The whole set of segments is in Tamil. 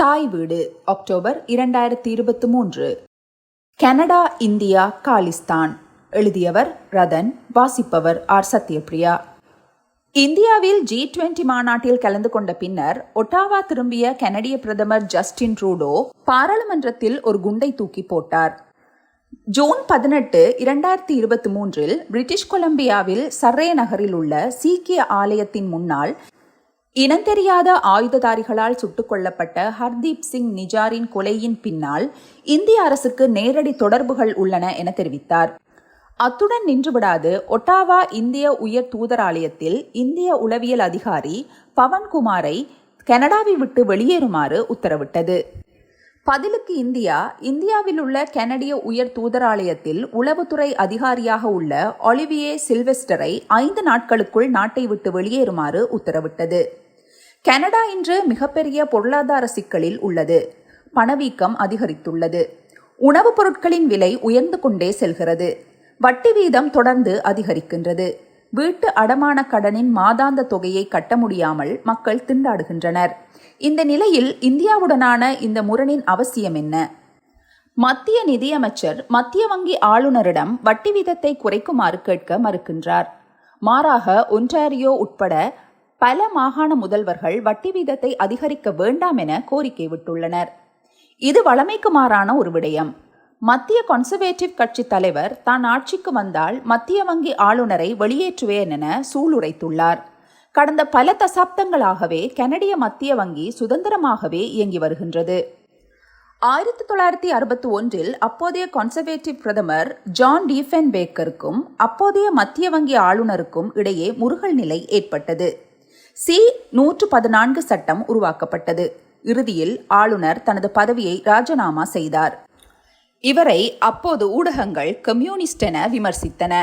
தாய் வீடு அக்டோபர் இரண்டாயிரத்தி இருபத்தி மூன்று. Canada India Khalistan. எழுதியவர் ரதன் வாசிப்பவர் ஆர் சத்யபிரியா. இந்தியாவில் ஜி டுவெண்டி மாநாட்டில் கலந்து கொண்ட பின்னர் ஒட்டாவா திரும்பிய கனடிய பிரதமர் ஜஸ்டின் ட்ரூடோ பாராளுமன்றத்தில் ஒரு குண்டை தூக்கி போட்டார். ஜூன் பதினெட்டு இரண்டாயிரத்தி இருபத்தி மூன்றில் பிரிட்டிஷ் கொலம்பியாவில் சர்ரே நகரில் உள்ள சீக்கிய ஆலயத்தின் முன்னால் இனந்தெரியாத ஆயுததாரிகளால் சுட்டுக் கொல்லப்பட்ட ஹர்தீப் சிங் நிஜாரின் கொலையின் பின்னால் இந்திய அரசுக்கு நேரடி தொடர்புகள் உள்ளன என தெரிவித்தார். அத்துடன் நின்றுவிடாது ஒட்டாவா இந்திய உயர் தூதராலயத்தில் இந்திய உளவியல் அதிகாரி பவன்குமாரை கனடாவை விட்டு வெளியேறுமாறு உத்தரவிட்டது. பதிலுக்கு இந்தியா இந்தியாவில் உள்ள கனடிய உயர் தூதராலயத்தில் உளவுத்துறை அதிகாரியாக உள்ள ஒலிவியே சில்வெஸ்டரை ஐந்து நாட்களுக்குள் நாட்டை விட்டு வெளியேறுமாறு உத்தரவிட்டது. கனடா இன்று மிகப்பெரிய பொருளாதார சிக்கலில் உள்ளது. பணவீக்கம் அதிகரித்துள்ளது. உணவுப் பொருட்களின் விலை உயர்ந்து கொண்டே செல்கிறது. வட்டி வீதம் தொடர்ந்து அதிகரிக்கின்றது. வீட்டு அடமான கடனின் மாதாந்த தொகையை கட்ட முடியாமல் மக்கள் திண்டாடுகின்றனர். இந்த நிலையில் இந்தியாவுடனான இந்த முரணின் அவசியம் என்ன? மத்திய நிதியமைச்சர் மத்திய வங்கி ஆளுநரிடம் வட்டி வீதத்தை குறைக்குமாறு கேட்க மறுக்கின்றார். மாறாக ஒன்டாரியோ உட்பட பல மாகாண முதல்வர்கள் வட்டி வீதத்தை அதிகரிக்க வேண்டாம் என கோரிக்கை விட்டுள்ளனர். இது வளமைக்கு மாறான ஒரு விடயம். மத்திய கன்சர்வேட்டிவ் கட்சி தலைவர் தான் ஆட்சிக்கு வந்தால் மத்திய வங்கி ஆளுநரை வெளியேற்றுவேன் என சூளுரைத்துள்ளார். கடந்த பல தசாப்தங்களாகவே கனடிய மத்திய வங்கி சுதந்திரமாகவே இயங்கி வருகின்றது. ஆயிரத்தி தொள்ளாயிரத்தி அறுபத்தி ஒன்றில் அப்போதைய கன்சர்வேட்டிவ் பிரதமர் ஜான் டீஃபென் பேக்கருக்கும் அப்போதைய மத்திய வங்கி ஆளுநருக்கும் இடையே முருகல் நிலை ஏற்பட்டது. சி நூற்று பதினான்கு சட்டம் உருவாக்கப்பட்டது. இறுதியில் ஆளுநர் தனது பதவியை ராஜினாமா செய்தார். இவரை அப்போது ஊடகங்கள் கம்யூனிஸ்ட் என விமர்சித்தன.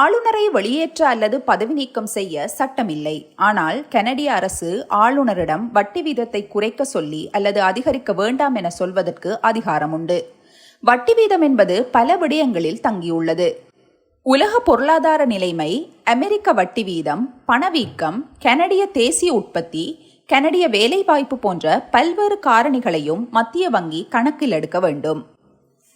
ஆளுநரை வெளியேற்ற அல்லது பதவி நீக்கம் செய்ய சட்டமில்லை. ஆனால் கனடிய அரசு ஆளுநரிடம் வட்டி வீதத்தை குறைக்க சொல்லி அல்லது அதிகரிக்க வேண்டாம் என சொல்வதற்கு அதிகாரம் உண்டு வட்டி வீதம் என்பது பல விடயங்களில் தங்கியுள்ளது. உலக பொருளாதார நிலைமை அமெரிக்க வட்டி வீதம் பணவீக்கம் கனடிய தேசிய உற்பத்தி கனடிய வேலைவாய்ப்பு போன்ற பல்வேறு காரணிகளையும் மத்திய வங்கி கணக்கில் எடுக்க வேண்டும்.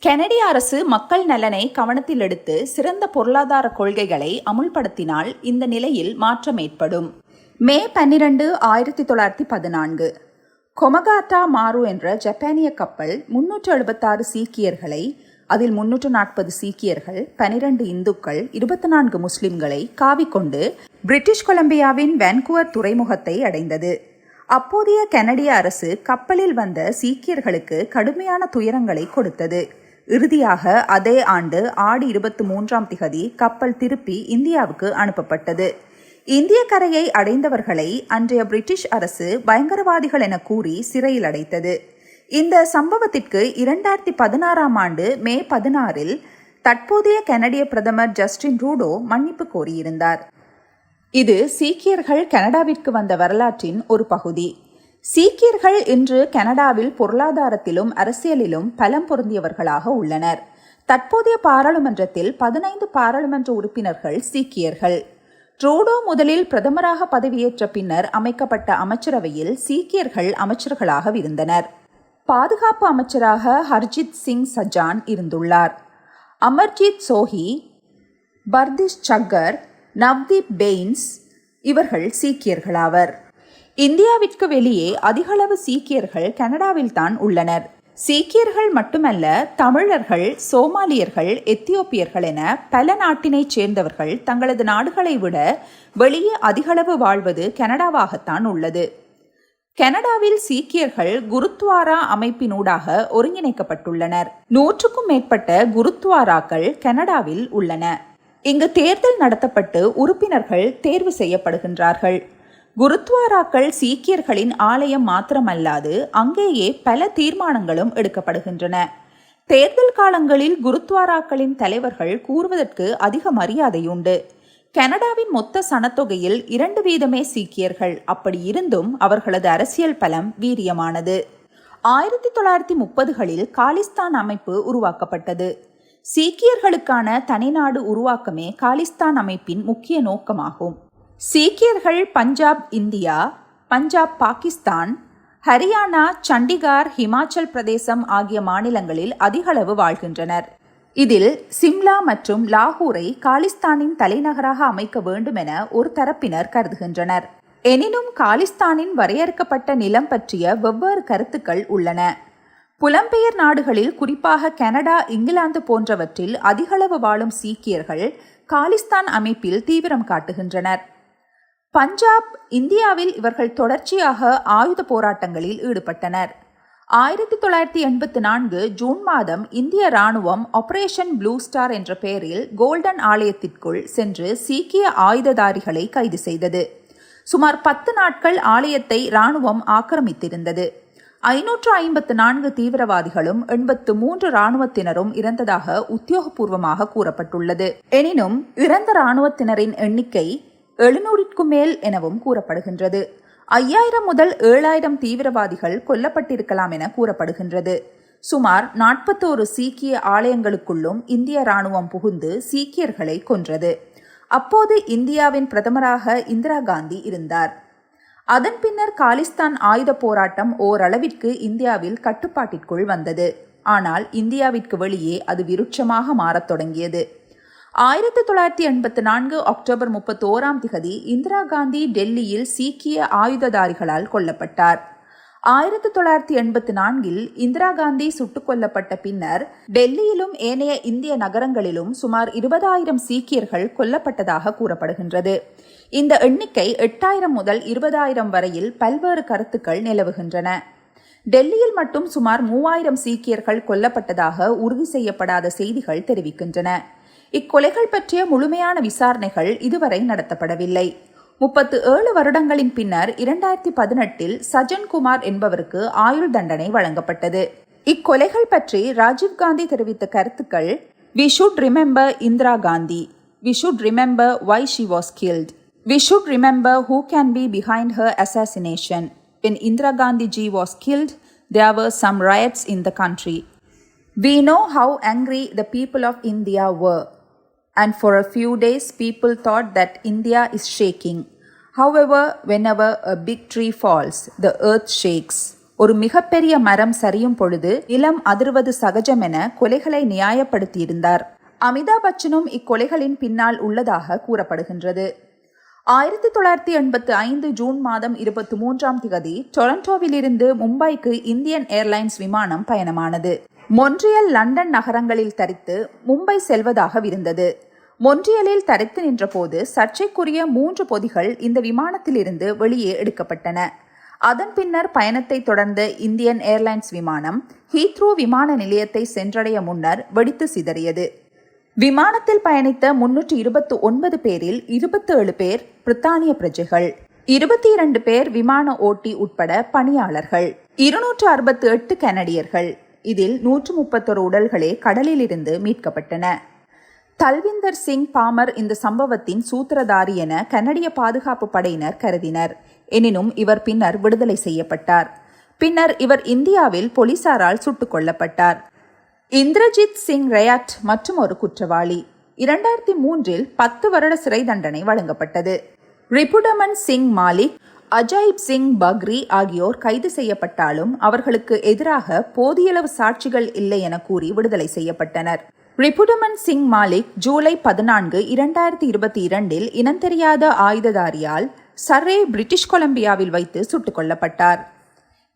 கனடிய அரசு மக்கள் நலனை கவனத்தில் எடுத்து சிறந்த பொருளாதார கொள்கைகளை அமுல்படுத்தினால் இந்த நிலையில் மாற்றம் ஏற்படும். மே பன்னிரண்டு ஆயிரத்தி தொள்ளாயிரத்தி பதினான்கு. கொமகாட்டா மாரு என்ற ஜப்பானிய கப்பல் முன்னூற்று எழுபத்தாறு சீக்கியர்களை அதில் முன்னூற்று நாற்பது சீக்கியர்கள் பனிரெண்டு இந்துக்கள் இருபத்தி நான்கு முஸ்லிம்களை காவிக்கொண்டு பிரிட்டிஷ் கொலம்பியாவின் வேன்குவர் துறைமுகத்தை அடைந்தது. அப்போதைய கனடிய அரசு கப்பலில் வந்த சீக்கியர்களுக்கு கடுமையான துயரங்களை கொடுத்தது. இறுதியாக அதே ஆண்டு ஆடி இருபத்தி மூன்றாம் திகதி கப்பல் திருப்பி இந்தியாவுக்கு அனுப்பப்பட்டது. இந்திய கரையை அடைந்தவர்களை அன்றைய பிரிட்டிஷ் அரசு பயங்கரவாதிகள் என கூறி சிறையில் அடைத்தது. இந்த சம்பவத்திற்கு இரண்டாயிரத்தி பதினாறாம் ஆண்டு மே பதினாறில் தற்போதைய கனடிய பிரதமர் ஜஸ்டின் ரூடோ மன்னிப்பு கோரியிருந்தார். இது சீக்கியர்கள் கனடாவிற்கு வந்த வரலாற்றின் ஒரு பகுதி. சீக்கியர்கள் இன்று கனடாவில் பொருளாதாரத்திலும் அரசியலிலும் பலம் பொருந்தியவர்களாக உள்ளனர். தற்போதைய பாராளுமன்றத்தில் பதினைந்து பாராளுமன்ற உறுப்பினர்கள் சீக்கியர்கள். ட்ரூடோ முதலில் பிரதமராக பதவியேற்ற பின்னர் அமைக்கப்பட்ட அமைச்சரவையில் சீக்கியர்கள் அமைச்சர்களாக இருந்தனர் பாதுகாப்பு அமைச்சராக ஹர்ஜித் சிங் சஜான் இருந்துள்ளார். அமர்ஜித் சோஹி பர்திஷ் சக்கர் நவ்தீப் பெயின்ஸ் இவர்கள் சீக்கியர்களாவர். இந்தியாவிற்கு வெளியே அதிகளவு சீக்கியர்கள் கனடாவில் தான் உள்ளனர். சீக்கியர்கள் மட்டுமல்ல தமிழர்கள் சோமாலியர்கள் எத்தியோப்பியர்கள் என பல நாட்டினைச் சேர்ந்தவர்கள் தங்களது நாடுகளை விட வெளியே அதிகளவு வாழ்வது கனடாவாகத்தான் உள்ளது. கனடாவில் சீக்கியர்கள் குருத்வாரா அமைப்பினூடாக ஒருங்கிணைக்கப்பட்டுள்ளனர். நூற்றுக்கும் மேற்பட்ட குருத்வாராக்கள் கனடாவில் உள்ளன. இங்கு தேர்தல் நடத்தப்பட்டு உறுப்பினர்கள் தேர்வு செய்யப்படுகின்றார்கள். குருத்வாராக்கள் சீக்கியர்களின் ஆலயம் மாத்திரமல்லாது அங்கேயே பல தீர்மானங்களும் எடுக்கப்படுகின்றன. தேர்தல் காலங்களில் குருத்வாராக்களின் தலைவர்கள் கூறுவதற்கு அதிக மரியாதையுண்டு. கனடாவின் மொத்த சனத்தொகையில் இரண்டு வீதமே சீக்கியர்கள். அப்படி இருந்தும் அவர்களது அரசியல் பலம் வீரியமானது. ஆயிரத்தி தொள்ளாயிரத்தி முப்பதுகளில் காலிஸ்தான் அமைப்பு உருவாக்கப்பட்டது. சீக்கியர்களுக்கான தனிநாடு உருவாக்கமே காலிஸ்தான் அமைப்பின் முக்கிய நோக்கமாகும். சீக்கியர்கள் பஞ்சாப் இந்தியா பஞ்சாப் பாகிஸ்தான் ஹரியானா சண்டிகார் ஹிமாச்சல் பிரதேசம் ஆகிய மாநிலங்களில் அதிகளவு வாழ்கின்றனர். இதில் சிம்லா மற்றும் லாகூரை காலிஸ்தானின் தலைநகராக அமைக்க வேண்டும் என ஒரு தரப்பினர் கருதுகின்றனர். எனினும் காலிஸ்தானின் வரையறுக்கப்பட்ட நிலம் பற்றிய வெவ்வேறு கருத்துக்கள் உள்ளன. புலம்பெயர் நாடுகளில் குறிப்பாக கனடா இங்கிலாந்து போன்றவற்றில் அதிகளவு வாழும் சீக்கியர்கள் காலிஸ்தான் அமைப்பில் தீவிரம் காட்டுகின்றனர். பஞ்சாப் இந்தியாவில் இவர்கள் தொடர்ச்சியாக ஆயுத போராட்டங்களில் ஈடுபட்டனர். ஆயிரத்தி தொள்ளாயிரத்தி எண்பத்தி நான்கு ஜூன் மாதம் இந்திய ராணுவம் ஆபரேஷன் ப்ளூ ஸ்டார் என்ற பெயரில் கோல்டன் ஆலயத்திற்குள் சென்று சீக்கிய ஆயுததாரிகளை கைது செய்தது. சுமார் பத்து நாட்கள் ஆலயத்தை ராணுவம் ஆக்கிரமித்திருந்தது. ஐநூற்று ஐம்பத்து நான்கு தீவிரவாதிகளும் எண்பத்து மூன்று ராணுவத்தினரும் இறந்ததாக உத்தியோகபூர்வமாக கூறப்பட்டுள்ளது. எனினும் இறந்த ராணுவத்தினரின் எண்ணிக்கை எழுநூறிற்கும் மேல் எனவும் கூறப்படுகின்றது. ஐயாயிரம் முதல் ஏழாயிரம் தீவிரவாதிகள் கொல்லப்பட்டிருக்கலாம் என கூறப்படுகின்றது. சுமார் நாற்பத்தோரு சீக்கிய ஆலயங்களுக்குள்ளும் இந்திய ராணுவம் புகுந்து சீக்கியர்களை கொன்றது. அப்போது இந்தியாவின் பிரதமராக இந்திரா காந்தி இருந்தார். அதன் பின்னர் காலிஸ்தான் ஆயுத போராட்டம் ஓரளவிற்கு இந்தியாவில் கட்டுப்பாட்டிற்குள் வந்தது. ஆனால் இந்தியாவிற்கு வெளியே அது விருட்சமாக மாறத் தொடங்கியது. ஆயிரத்தி தொள்ளாயிரத்தி எண்பத்தி நான்கு அக்டோபர் முப்பத்தோராம் திகதி இந்திரா காந்தி டெல்லியில் சீக்கிய ஆயுததாரிகளால் கொல்லப்பட்டார். ஆயிரத்தி தொள்ளாயிரத்தி எண்பத்தி நான்கில் இந்திரா காந்தி சுட்டுக் கொல்லப்பட்ட பின்னர் டெல்லியிலும் ஏனைய இந்திய நகரங்களிலும் சுமார் இருபதாயிரம் சீக்கியர்கள் கொல்லப்பட்டதாக கூறப்படுகின்றது. இந்த எண்ணிக்கை எட்டாயிரம் முதல் இருபதாயிரம் வரையில் பல்வேறு கருத்துக்கள் நிலவுகின்றன. டெல்லியில் மட்டும் சுமார் மூவாயிரம் சீக்கியர்கள் கொல்லப்பட்டதாக உறுதி செய்யப்படாத செய்திகள் தெரிவிக்கின்றன. இக்கொலைகள் பற்றிய முழுமையான விசாரணைகள் இதுவரை நடத்தப்படவில்லை. முப்பத்து ஏழு வருடங்களின் பின்னர் இரண்டாயிரத்தி பதினெட்டில் சஜன் குமார் என்பவருக்கு ஆயுள் தண்டனை வழங்கப்பட்டது. இக்கொலைகள் பற்றி ராஜீவ்காந்தி தெரிவித்த கருத்துக்கள் we should remember Indira Gandhi we should remember why she was killed we should remember who can be behind her assassination when Indira Gandhi ji was killed, there were some riots in the country. We know how angry the people of India were, and for a few days people thought that India is shaking. However, whenever a big tree falls, the earth shakes. ஒரு மிகப்பெரிய மரம் சரியும் பொழுது நிலம் அதிர்வது சகஜம் என கொலைகளை நியாயப்படுத்தியிருந்தார் அமிதாப் பச்சனும் இக்கொலைகளின் பின்னால் உள்ளதாக கூறப்படுகின்றது ஆயிரத்தி தொள்ளாயிரத்தி எண்பத்தி ஐந்து ஜூன் மாதம் இருபத்தி மூன்றாம் திகதி டொரண்டோவிலிருந்து மும்பைக்கு இந்தியன் ஏர்லைன்ஸ் விமானம் பயணமானது மொன்றியல் லண்டன் நகரங்களில் தரித்து மும்பை செல்வதாக இருந்தது. மொன்றியலில் தரித்து நின்றபோது சர்ச்சைக்குரிய மூன்று பொதிகள் இந்த விமானத்திலிருந்து வெளியே எடுக்கப்பட்டன. அதன் பின்னர் பயணத்தை தொடர்ந்த இந்தியன் ஏர்லைன்ஸ் விமானம் ஹீத்ரோ விமான நிலையத்தை சென்றடைய முன்னர் வெடித்து சிதறியது. விமானத்தில் பயணித்த முன்னூற்றி இருபத்தி ஒன்பது பேரில் இருபத்தி ஏழு பேர் பிரித்தானிய பிரஜைகள் இருபத்தி இரண்டு பேர் விமான ஓட்டி உட்பட பணியாளர்கள் இருநூற்று அறுபத்தி எட்டு கனடியர்கள். இதில் நூற்று முப்பத்தொரு உடல்களே கடலிலிருந்து மீட்கப்பட்டன. தல்விந்தர் சிங் பாமர் இந்த சம்பவத்தின் சூத்திரதாரி என கனடிய பாதுகாப்பு படையினர் கருதினர். எனினும் இவர் பின்னர் விடுதலை செய்யப்பட்டார். பின்னர் இவர் இந்தியாவில் போலீசாரால் சுட்டுக் கொல்லப்பட்டார். இந்திரஜித் சிங் ரயாட் மற்றும் ஒரு குற்றவாளி. இரண்டாயிரத்தி மூன்றில் பத்து வருட சிறை தண்டனை வழங்கப்பட்டது. ரிபுடமன் சிங் மாலிக் அஜாயிப் சிங் பக்ரி ஆகியோர் கைது செய்யப்பட்டாலும் அவர்களுக்கு எதிராக போதியளவு சாட்சிகள் இல்லை என கூறி விடுதலை செய்யப்பட்டனர். ரிபுடமன் சிங் மாலிக் ஜூலை பதினான்கு இரண்டாயிரத்தி இருபத்தி இரண்டில் இனந்தெரியாத ஆயுததாரியால் சர்ரே பிரிட்டிஷ் கொலம்பியாவில் வைத்து சுட்டுக் கொல்லப்பட்டார்.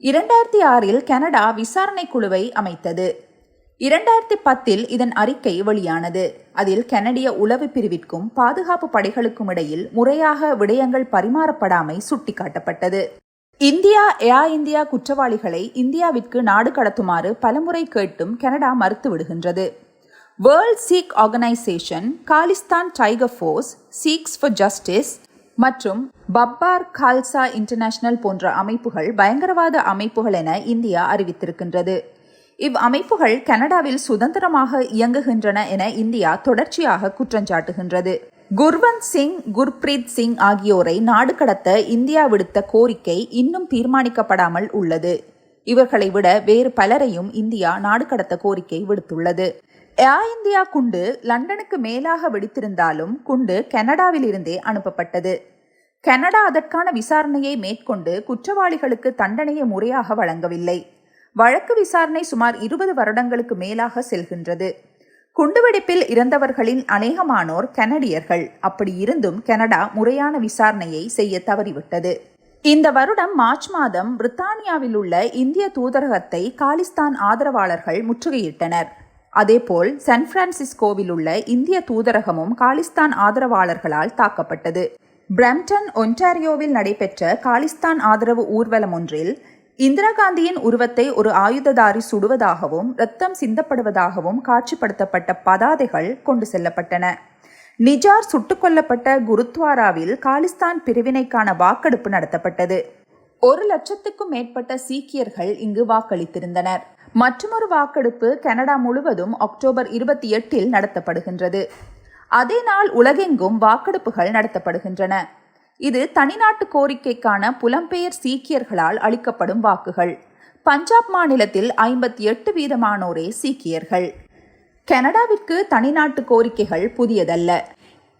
இரண்டாயிரத்தி ஆறில் கனடா விசாரணை குழுவை அமைத்தது. இரண்டாயிரத்தி பத்தில் இதன் அறிக்கை வெளியானது. அதில் கனடிய உளவு பிரிவிற்கும் பாதுகாப்பு படைகளுக்கும் இடையில் முறையாக விடயங்கள் பரிமாறப்படாமை சுட்டிக்காட்டப்பட்டது. இந்தியா ஏர் இந்தியா குற்றவாளிகளை இந்தியாவிற்கு நாடு கடத்துமாறு பலமுறை கேட்டும் கனடா மறுத்து விடுகின்றது. World Sikh organisation Khalistan tiger force Sikhs for justice மற்றும் பப்பார் கால்சா இன்டர்நேஷனல் போன்ற அமைப்புகள் பயங்கரவாத அமைப்புகள் என இந்தியா அறிவித்திருக்கின்றது. இவ் அமைப்புகள் கனடாவில் சுதந்திரமாக இயங்குகின்றன என இந்தியா தொடர்ச்சியாக குற்றஞ்சாட்டுகின்றது. குர்வந்த் சிங் குர்பிரீத் சிங் ஆகியோரை நாடு கடத்த இந்தியா விடுத்த கோரிக்கை இன்னும் தீர்மானிக்கப்படாமல் உள்ளது. இவர்களை விட வேறு பலரையும் இந்தியா நாடு கடத்த கோரிக்கை விடுத்துள்ளது. ஏர் இந்தியா குண்டு லண்டனுக்கு மேலாக வெடித்திருந்தாலும் குண்டு கனடாவிலிருந்தே அனுப்பப்பட்டது. கனடா அதற்கான விசாரணையை மேற்கொண்டு குற்றவாளிகளுக்கு தண்டனையை முறையாக வழங்கவில்லை. வழக்கு விசாரணை சுமார் இருபது வருடங்களுக்கு மேலாக செல்கின்றது. குண்டுவெடிப்பில் இறந்தவர்களின் அநேகமானோர் கனடியர்கள். அப்படி இருந்தும் கனடா முறையான விசாரணையை செய்ய தவறிவிட்டது. இந்த வருடம் மார்ச் மாதம் பிரித்தானியாவில் உள்ள இந்திய தூதரகத்தை காலிஸ்தான் ஆதரவாளர்கள் முற்றுகையிட்டனர். அதேபோல் சான் பிரான்சிஸ்கோவில் உள்ள இந்திய தூதரகமும் காலிஸ்தான் ஆதரவாளர்களால் தாக்கப்பட்டது. பிரம்டன் ஒன்டாரியோவில் நடைபெற்ற காலிஸ்தான் ஆதரவு ஊர்வலம் ஒன்றில் இந்திரா காந்தியின் உருவத்தை ஒரு ஆயுததாரி சுடுவதாகவும் ரத்தம் சிந்தப்படுவதாகவும் காட்சிப்படுத்தப்பட்ட பதாதைகள் கொண்டு செல்லப்பட்டன. நிஜார் சுட்டுக் கொல்லப்பட்ட குருத்வாராவில் காலிஸ்தான் பிரிவினைக்கான வாக்கெடுப்பு நடத்தப்பட்டது. ஒரு லட்சத்துக்கும் மேற்பட்ட சீக்கியர்கள் இங்கு வாக்களித்திருந்தனர். மற்றொரு வாக்கெடுப்பு கனடா முழுவதும் அக்டோபர் இருபத்தி எட்டில் நடத்தப்படுகின்றது. அதே நாள் உலகெங்கும் வாக்கெடுப்புகள் நடத்தப்படுகின்றன. இது தனிநாட்டு கோரிக்கைக்கான புலம்பெயர் சீக்கியர்களால் அளிக்கப்படும் வாக்குகள். பஞ்சாப் மாநிலத்தில் ஐம்பத்தி எட்டு வீதமானோரே சீக்கியர்கள். கனடாவிற்கு தனிநாட்டு கோரிக்கைகள் புதியதல்ல.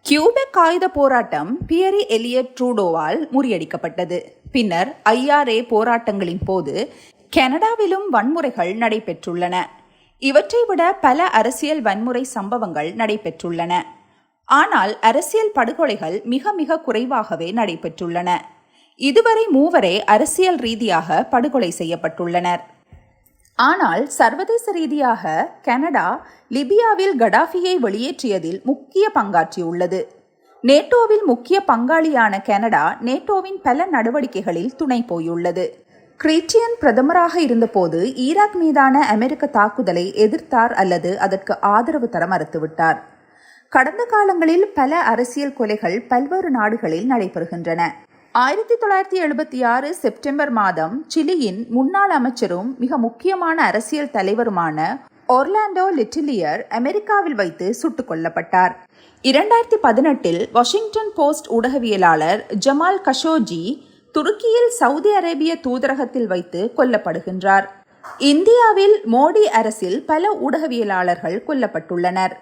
கியூபெக் ஆயுத போராட்டம் பியரி எலியட் ட்ரூடோவால் முறியடிக்கப்பட்டது. பின்னர் ஐஆர்ஏ போராட்டங்களின் போது கனடாவிலும் வன்முறைகள் நடைபெற்றுள்ளன. இவற்றை விட பல அரசியல் வன்முறை சம்பவங்கள் நடைபெற்றுள்ளன. ஆனால் அரசியல் படுகொலைகள் மிக மிக குறைவாகவே நடைபெற்றுள்ளன. இதுவரை மூவரே அரசியல் ரீதியாக படுகொலை செய்யப்பட்டுள்ளனர். ஆனால் சர்வதேச ரீதியாக கனடா லிபியாவில் கடாஃபியை வெளியேற்றியதில் முக்கிய பங்காற்றியுள்ளது. நேட்டோவில் முக்கிய பங்காளியான கனடா நேட்டோவின் பல நடவடிக்கைகளில் துணை போயுள்ளது. கிரீச்சியன் பிரதமராக இருந்தபோது ஈராக் மீதான அமெரிக்க தாக்குதலை எதிர்த்தார் அல்லது அதற்கு ஆதரவு தர மறுத்துவிட்டார். கடந்த காலங்களில் பல அரசியல் கொலைகள் பல்வேறு நாடுகளில் நடைபெறுகின்றன. ஆயிரத்தி தொள்ளாயிரத்தி எழுபத்தி ஆறு செப்டம்பர் மாதம் சிலியின் முன்னாள் அமைச்சரும் மிக முக்கியமான அரசியல் தலைவருமான ஒர்லாண்டோ லிட்டிலியர் அமெரிக்காவில் வைத்து சுட்டுக் கொல்லப்பட்டார். இரண்டாயிரத்தி பதினெட்டில் வாஷிங்டன் போஸ்ட் ஊடகவியலாளர் ஜமால் கஷோஜி துருக்கியில் சவுதி அரேபிய தூதரகத்தில் வைத்து கொல்லப்படுகின்றார். இந்தியாவில் மோடி அரசில் பல ஊடகவியலாளர்கள் கொல்லப்பட்டுள்ளனர்.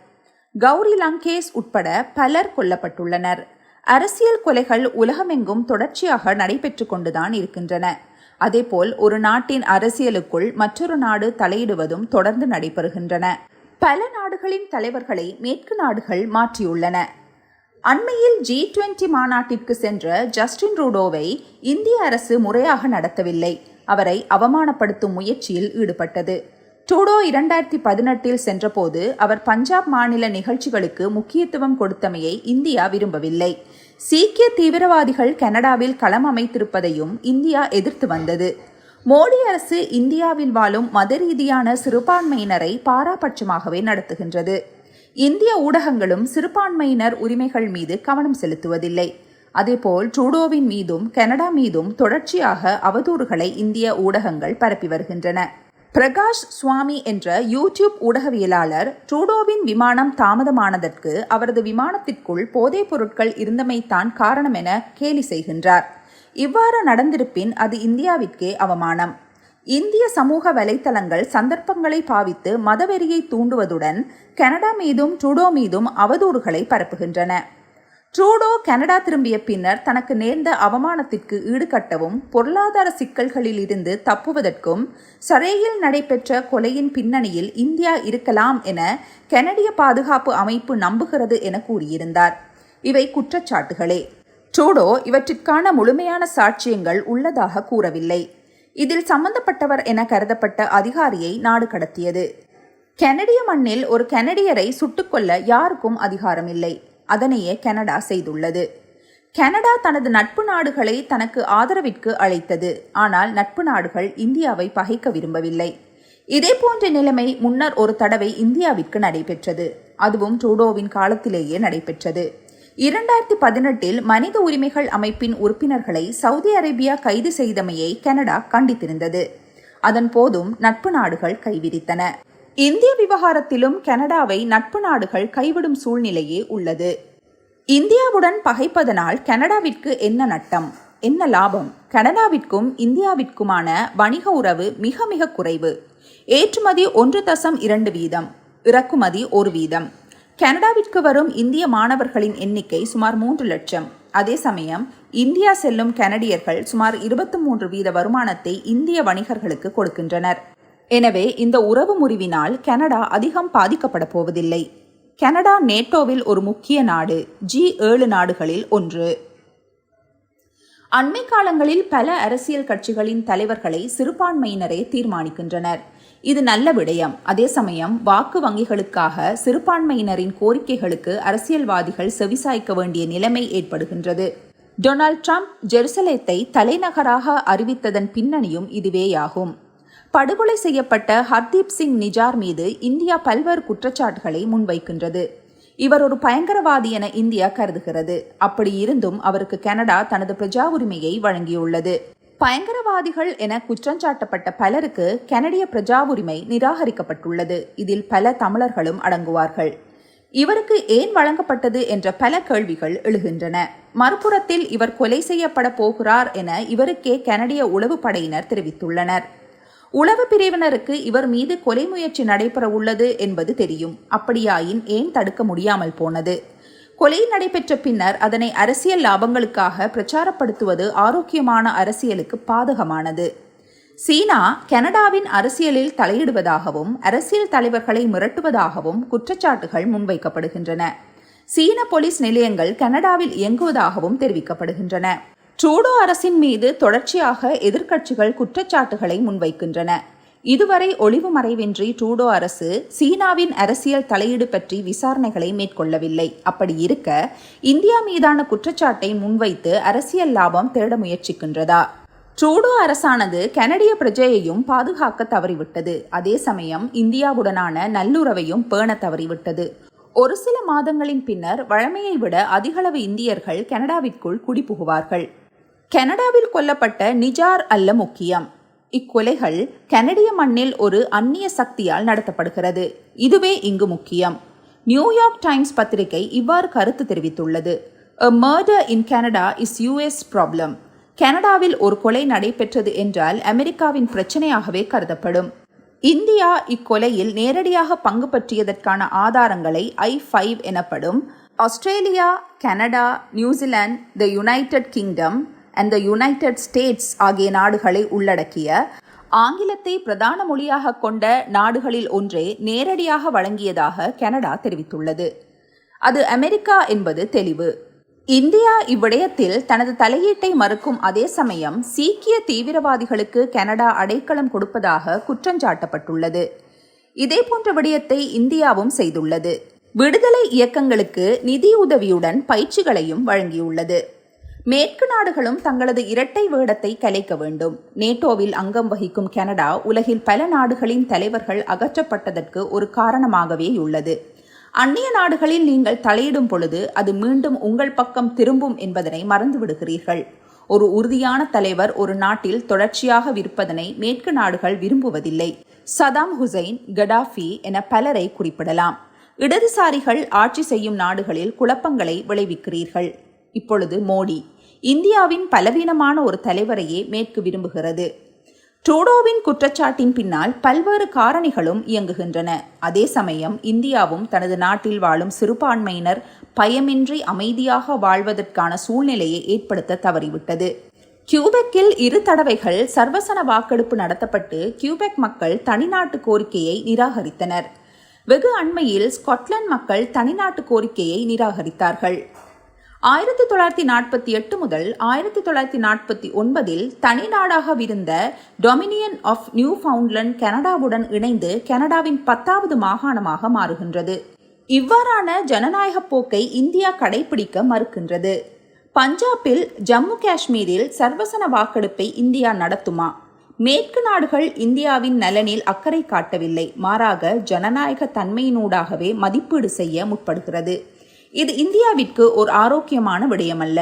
கௌரி லங்கேஷ் உட்பட பலர் கொல்லப்பட்டுள்ளனர். அரசியல் கொலைகள் உலகமெங்கும் தொடர்ச்சியாக நடைபெற்று கொண்டுதான் இருக்கின்றன. அதேபோல் ஒரு நாட்டின் அரசியலுக்குள் மற்றொரு நாடு தலையிடுவதும் தொடர்ந்து நடைபெறுகின்றன. பல நாடுகளின் தலைவர்களை மேற்கு நாடுகள் மாற்றியுள்ளன. அண்மையில் ஜி டுவெண்டி மாநாட்டிற்கு சென்ற ஜஸ்டின் ரூடோவை இந்திய அரசு முறையாக நடத்தவில்லை. அவரை அவமானப்படுத்தும் முயற்சியில் ஈடுபட்டது. டூடோ இரண்டாயிரத்தி பதினெட்டில் சென்றபோது அவர் பஞ்சாப் மாநில நிகழ்ச்சிகளுக்கு முக்கியத்துவம் கொடுத்தமையை இந்தியா விரும்பவில்லை. சீக்கிய தீவிரவாதிகள் கனடாவில் களம் அமைத்திருப்பதையும் இந்தியா எதிர்த்து வந்தது. மோடி அரசு இந்தியாவில் வாழும் மத ரீதியான சிறுபான்மையினரை பாராபட்சமாகவே நடத்துகின்றது. இந்திய ஊடகங்களும் சிறுபான்மையினர் உரிமைகள் மீது கவனம் செலுத்துவதில்லை. அதேபோல் ட்ரூடோவின் மீதும் கனடா மீதும் தொடர்ச்சியாக அவதூறுகளை இந்திய ஊடகங்கள் பரப்பி வருகின்றன. பிரகாஷ் சுவாமி என்ற யூடியூப் ஊடகவியலாளர் ட்ரூடோவின் விமானம் தாமதமானதற்கு அவரது விமானத்திற்குள் போதைப் பொருட்கள் இருந்தமைத்தான் காரணம் என கேலி செய்கின்றார். இவ்வாறு நடந்திருப்பின் அது இந்தியாவிற்கே அவமானம். இந்திய சமூக வலைத்தளங்கள் சந்தர்ப்பங்களை பாவித்து மதவெறியை தூண்டுவதுடன் கனடா மீதும் ட்ரூடோ மீதும் அவதூறுகளை பரப்புகின்றன. ட்ரூடோ கனடா திரும்பிய பின்னர் தனக்கு நேர்ந்த அவமானத்திற்கு ஈடுகட்டவும் பொருளாதார சிக்கல்களில் இருந்து தப்புவதற்கும் சரேயில் நடைபெற்ற கொலையின் பின்னணியில் இந்தியா இருக்கலாம் என கனடிய பாதுகாப்பு அமைப்பு நம்புகிறது என கூறியிருந்தார். இவை குற்றச்சாட்டுகளே. ட்ரூடோ இவற்றிற்கான முழுமையான சாட்சியங்கள் உள்ளதாக கூறவில்லை. இதில் சம்பந்தப்பட்டவர் என கருதப்பட்ட அதிகாரியை நாடு கடத்தியது. கனடிய மண்ணில் ஒரு கனடியரை சுட்டுக்கொள்ள யாருக்கும் அதிகாரமில்லை. அதனையே கனடா செய்துள்ளது. கனடா தனது நட்பு நாடுகளை தனக்கு ஆதரவிற்கு அழைத்தது. ஆனால் நட்பு நாடுகள் இந்தியாவை பகைக்க விரும்பவில்லை. இதே போன்ற நிலைமை முன்னர் ஒரு தடவை இந்தியாவிற்கு நடைபெற்றது. அதுவும் ட்ரூடோவின் காலத்திலேயே நடைபெற்றது. இரண்டாயிரத்தி பதினெட்டில் மனித உரிமைகள் அமைப்பின் உறுப்பினர்களை சவுதி அரேபியா கைது செய்தமையை கனடா கண்டித்திருந்தது. அதன் போதும் நட்பு நாடுகள் கைவிரித்தன. இந்திய விவகாரத்திலும் கனடாவை நட்பு நாடுகள் கைவிடும் சூழ்நிலையே உள்ளது. இந்தியாவுடன் பகைப்பதனால் கனடாவிற்கு என்ன நட்டம்? என்ன லாபம்? கனடாவிற்கும் இந்தியாவிற்குமான வணிக உறவு மிக மிக குறைவு. ஏற்றுமதி ஒன்று தசம் இரண்டு வீதம் இறக்குமதி ஒரு வீதம். கனடாவிற்கு வரும் இந்திய மாணவர்களின் எண்ணிக்கை சுமார் மூன்று லட்சம். அதே சமயம் இந்தியா செல்லும் கனடியர்கள் சுமார் இருபத்தி மூன்று வீத வருமானத்தை இந்திய வணிகர்களுக்கு கொடுக்கின்றனர். எனவே இந்த உறவு முறிவினால் கனடா அதிகம் பாதிக்கப்பட போவதில்லை. கனடா நேட்டோவில் ஒரு முக்கிய நாடு ஜி ஏழு நாடுகளில் ஒன்று. அண்மை காலங்களில் பல அரசியல் கட்சிகளின் தலைவர்களை சிறுபான்மையினரே தீர்மானிக்கின்றனர். இது நல்ல விடயம். அதே சமயம் வாக்கு வங்கிகளுக்காக சிறுபான்மையினரின் கோரிக்கைகளுக்கு அரசியல்வாதிகள் செவிசாய்க்க வேண்டிய நிலைமை ஏற்படுகின்றது. டொனால்ட் ட்ரம்ப் ஜெருசலேத்தை தலைநகராக அறிவித்ததன் பின்னணியும் இதுவேயாகும். படுகொலை செய்யப்பட்ட ஹர்தீப் சிங் நிஜார் மீது இந்தியா பல்வேறு குற்றச்சாட்டுகளை முன்வைக்கின்றது. இவர் ஒரு பயங்கரவாதி என இந்தியா கருதுகிறது. அப்படி இருந்தும் அவருக்கு கனடா தனது பிரஜா உரிமையை வழங்கியுள்ளது. பயங்கரவாதிகள் என குற்றஞ்சாட்டப்பட்ட பலருக்கு கனடிய பிரஜா உரிமை நிராகரிக்கப்பட்டுள்ளது. இதில் பல தமிழர்களும் அடங்குவார்கள். இவருக்கு ஏன் வழங்கப்பட்டது என்ற பல கேள்விகள் எழுகின்றன. மறுபுறத்தில் இவர் கொலை செய்யப்பட போகிறார் என இவருக்கே கனடிய உளவு படையினர் தெரிவித்துள்ளனர். உளவு பிரிவினருக்கு இவர் மீது கொலை முயற்சி நடைபெற உள்ளது என்பது தெரியும். அப்படியாயின் ஏன் தடுக்க முடியாமல் போனது? கொலை நடைபெற்ற பின்னர் அதனை அரசியல் லாபங்களுக்காக பிரச்சாரப்படுத்துவது ஆரோக்கியமான அரசியலுக்கு பாதகமானது. சீனா கனடாவின் அரசியலில் தலையிடுவதாகவும் அரசியல் தலைவர்களை மிரட்டுவதாகவும் குற்றச்சாட்டுகள் முன்வைக்கப்படுகின்றன. சீன போலீஸ் நிலையங்கள் கனடாவில் இயங்குவதாகவும் தெரிவிக்கப்படுகின்றன. ட்ரூடோ அரசின் மீது தொடர்ச்சியாக எதிர்க்கட்சிகள் குற்றச்சாட்டுகளை முன்வைக்கின்றன. இதுவரை ஒளிவு மறைவின்றி ட்ரூடோ அரசு சீனாவின் அரசியல் தலையீடு பற்றி விசாரணைகளை மேற்கொள்ளவில்லை. அப்படி இருக்க இந்தியா மீதான குற்றச்சாட்டை முன்வைத்து அரசியல் லாபம் தேட முயற்சிக்கின்றதா? ட்ரூடோ அரசானது கனடிய பிரஜையையும் பாதுகாக்க தவறிவிட்டது. அதே சமயம் இந்தியாவுடனான நல்லுறவையும் பேண தவறிவிட்டது. ஒரு சில மாதங்களின் பின்னர் வழமையை விட அதிகளவு இந்தியர்கள் கனடாவிற்குள் குடிபுகுவார்கள். கனடாவில் கொல்லப்பட்ட நிஜார் அல்ல முக்கியம். இக்கொலைகள் கனடிய மண்ணில் ஒரு அந்நிய சக்தியால் நடத்தப்படுகிறது. இதுவே இங்கு முக்கியம். நியூயார்க் டைம்ஸ் பத்திரிகை இவ்வாறு கருத்து தெரிவித்துள்ளது. A murder in Canada is US problem கனடாவில் ஒரு கொலை நடைபெற்றது என்றால் அமெரிக்காவின் பிரச்சனையாகவே கருதப்படும். இந்தியா இக்கொலையில் நேரடியாக பங்கு பற்றியதற்கான ஆதாரங்களை ஐ ஃபைவ் எனப்படும். Australia Canada New Zealand the United Kingdom and the United States ஆகிய நாடுகளை உள்ளடக்கிய ஆங்கிலத்தை பிரதான மொழியாக கொண்ட நாடுகளில் ஒன்றே நேரடியாக வழங்கியதாக கனடா தெரிவித்துள்ளது. அது அமெரிக்கா என்பது தெளிவு. இந்தியா இவ்விடயத்தில் தனது தலையீட்டை மறுக்கும் அதே சமயம் சீக்கிய தீவிரவாதிகளுக்கு கனடா அடைக்கலம் கொடுப்பதாக குற்றஞ்சாட்டப்பட்டுள்ளது இதே போன்ற விடயத்தை இந்தியாவும் செய்துள்ளது. விடுதலை இயக்கங்களுக்கு நிதியுதவியுடன் பயிற்சிகளையும் வழங்கியுள்ளது. மேற்கு நாடுகளும் தங்களது இரட்டை வேடத்தை கலைக்க வேண்டும். நேட்டோவில் அங்கம் வகிக்கும் கனடா உலகில் பல நாடுகளின் தலைவர்கள் அகற்றப்பட்டதற்கு ஒரு காரணமாகவே உள்ளது. அந்நிய நாடுகளில் நீங்கள் தலையிடும் பொழுது அது மீண்டும் உங்கள் பக்கம் திரும்பும் என்பதனை மறந்து விடுகிறீர்கள் ஒரு உறுதியான தலைவர் ஒரு நாட்டில் தொடர்ச்சியாக விற்பதனை மேற்கு நாடுகள் விரும்புவதில்லை. சதாம் ஹுசைன் கடாஃபி என பலரை குறிப்பிடலாம். இடதுசாரிகள் ஆட்சி செய்யும் நாடுகளில் குழப்பங்களை விளைவிக்கிறீர்கள். இப்பொழுது மோடி. இந்தியாவின் பலவீனமான ஒரு தலைவரையே மேற்கு விரும்புகிறது. ட்ரூடோவின் குற்றச்சாட்டின் பின்னால் பல்வேறு காரணிகளும் இயங்குகின்றன. அதே சமயம் இந்தியாவும் தனது நாட்டில் வாழும் சிறுபான்மையினர் பயமின்றி அமைதியாக வாழ்வதற்கான சூழ்நிலையை ஏற்படுத்த தவறிவிட்டது. கியூபெக்கில் இரு தடவைகள் சர்வசன வாக்கெடுப்பு நடத்தப்பட்டு கியூபெக் மக்கள் தனிநாட்டு கோரிக்கையை நிராகரித்தனர். வெகு அண்மையில் ஸ்காட்லாந்து மக்கள் தனிநாட்டு கோரிக்கையை நிராகரித்தார்கள். ஆயிரத்தி தொள்ளாயிரத்தி நாற்பத்தி எட்டு முதல் ஆயிரத்தி தொள்ளாயிரத்தி நாற்பத்தி ஒன்பதில் தனி நாடாகவிருந்த டொமினியன் ஆஃப் நியூ ஃபவுண்ட்லண்ட் கனடாவுடன் இணைந்து கனடாவின் பத்தாவது மாகாணமாக மாறுகின்றது. இவ்வாறான ஜனநாயக போக்கை இந்தியா கடைபிடிக்க மறுக்கின்றது. பஞ்சாபில் ஜம்மு காஷ்மீரில் சர்வசன வாக்கெடுப்பை இந்தியா நடத்துமா? மேற்கு நாடுகள் இந்தியாவின் நலனில் அக்கறை காட்டவில்லை. மாறாக ஜனநாயக தன்மையினூடாகவே மதிப்பீடு செய்ய முற்படுகிறது. இது இந்தியாவிற்கு ஒரு ஆரோக்கியமான விடயமல்ல.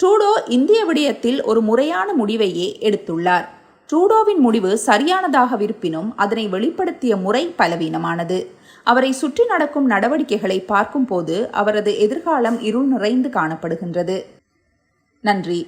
ட்ரூடோ இந்திய விடயத்தில் ஒரு முறையான முடிவையே எடுத்துள்ளார். ட்ரூடோவின் முடிவு சரியானதாக இருப்பினும் அதனை வெளிப்படுத்திய முறை பலவீனமானது. அவரை சுற்றி நடக்கும் நடவடிக்கைகளை பார்க்கும்போது அவரது எதிர்காலம் இருள் நிறைந்து காணப்படுகின்றது. நன்றி.